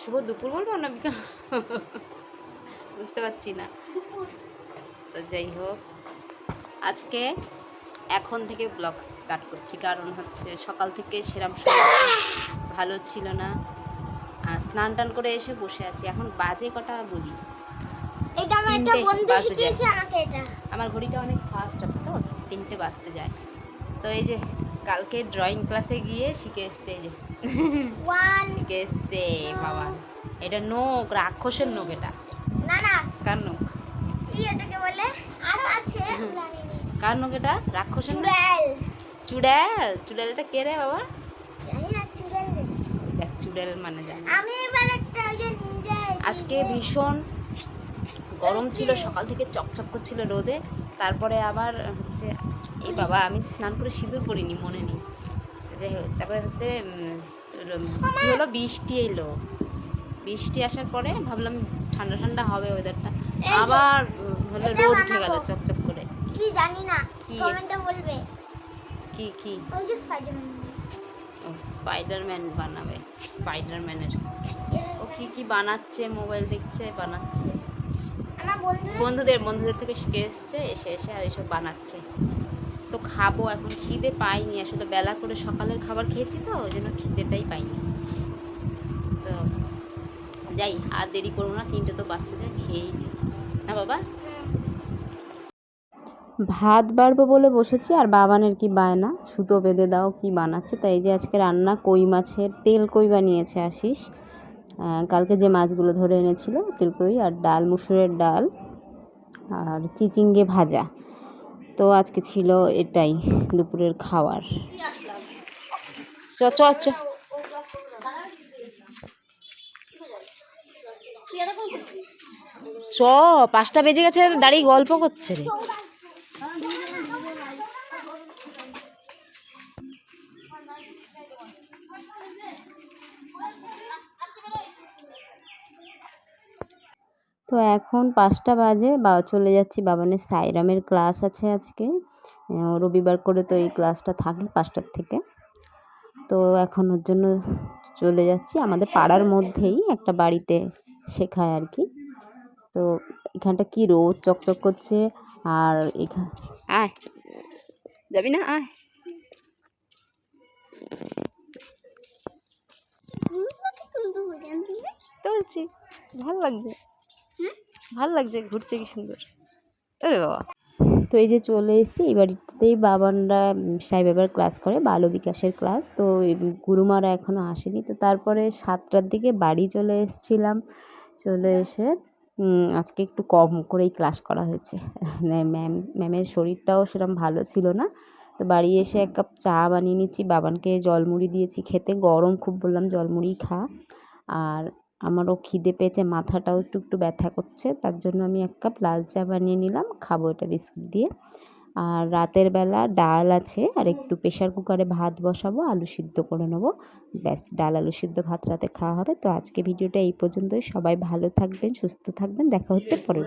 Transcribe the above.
শুভ দুপুর বলব না বিকাল? বুঝতে পারছি না। তো যাই হোক আজকে এখন থেকে ব্লগ স্টার্ট করছি। কারণ হচ্ছে সকাল থেকে সেরাম ভালো ছিল না। আর স্নান টান করে এসে বসে আছি। এখন বাজে কটা বলি? এটা আমার একটা বন্ধু শিখিয়েছে আমাকে এটা। আমার ঘড়িটা অনেক ফাস্ট আছে তো তিনটে বাজতে যায়। তো এই যে কালকে ড্রয়িং ক্লাসে গিয়ে শিখে এসছে এই যে বাবা। এটা নোক রাক্ষসের নোক এটা। না না। কার নোক কি এটাকে বলে? আরও আছে কার নোক এটা? রাক্ষসের চুড়াল। চুড়েল? চুড়েলটা কে রে বাবা? জানি না চুড়াল দেখ চুড়েল মানে জানি। আমি এবার একটা ওই যে নিনজা আজকে ভীষণ গরম ছিল সকাল থেকে চকচক করছিল রোদে। তারপরে আবার হচ্ছে এই বাবা আমি স্নান করে সিঁদুর পরিনি মনে নেই। যাই হোক তারপরে হচ্ছে কি হলো? বৃষ্টি এলো। বৃষ্টি আসার পরে ভাবলাম ঠান্ডা ঠান্ডা হবে ওয়েদারটা আবার হলো রোদ উঠে গেল চকচক করে। কি জানি না? কমেন্টে বলবে। কি কি? ওই যে স্পাইডারম্যান ও স্পাইডারম্যান বানাবে। স্পাইডারম্যানের ও কি কি বানাচ্ছে মোবাইল দেখছে বানাচ্ছে? বন্ধুদের বন্ধুদের থেকে শিখে এসছে এসে এসে আর এসব বানাচ্ছে। তো খাব, এখন খিদে পাইনি। আসলে বেলা করে সকালের খাবার খেয়েছি তো, ওই জন্য খিদেটাই পাইনি। তো যাই, আর দেরি করব না, তিনটে তো বাঁচতে যায়, খেয়েই না। বাবা? ভাত বাড়বো বলে বসেছি, আর বাবানের কি বায়না? সুতো বেঁধে দাও, কি বানাচ্ছে? তাই যে আজকে রান্না কই মাছের, তেল কই বানিয়েছে আশিস? কালকে যে মাছগুলো ধরে এনেছিল, তেল কই আর ডাল, মুসুরের ডাল, আর চিচিঙ্গে ভাজা। তো আজকে ছিল এটাই, দুপুরের খাওয়ার। চ চ চ। চ, পাঁচটা বেজে গেছে, দাঁড়িয়ে গল্প করছে রে। তো এখন পাঁচটা বাজে বা চলে যাচ্ছি বাবানের সাইরামের ক্লাস আছে আজকে। রবিবার করে তো এই ক্লাসটা থাকে পাঁচটার থেকে। তো এখন ওর জন্য চলে যাচ্ছি আমাদের পাড়ার মধ্যেই একটা বাড়িতে শেখায় আর কি। তো এখানটা কি রোদ চকচক করছে আর এখান আয়। যাবি না? আয়। তুলছি। ভালো লাগছে। ভালো লাগছে, ঘুরছে কি সুন্দর। আরে বাবা। তো এই যে চলে এসেছি, এই বাড়িতেই বাবানরা সাই বাবার ক্লাস করে, বাল বিকাশের ক্লাস। তো গুরুমারা এখনও আসেনি। তো তারপরে সাতটার দিকে বাড়ি চলে এসেছিলাম। চলে এসে আজকে একটু কম করেই ক্লাস করা হয়েছে। ম্যাম, ম্যামের শরীরটাও সেরকম ভালো ছিল না। তো বাড়ি এসে এক কাপ চা বানিয়ে নিচ্ছি। বাবানকে জলমুড়ি দিয়েছি খেতে। গরম খুব বললাম জলমুড়ি খা। আর আমারও খিদে পেয়েছে, মাথাটাও একটু একটু ব্যথা করছে, তার জন্য আমি এক কাপ লাল চা বানিয়ে নিলাম, খাব এটা বিস্কিট দিয়ে। আর রাতের বেলা ডাল আছে, আর একটু প্রেশার কুকারে ভাত বসাবো, আলু সিদ্ধ করে নেব। ব্যাস, ডাল, আলু সিদ্ধ, ভাত রাতে খাওয়া হবে। তো আজকে ভিডিওটা এই পর্যন্তই, সবাই ভালো থাকবেন, সুস্থ থাকবেন, দেখা হচ্ছে পরের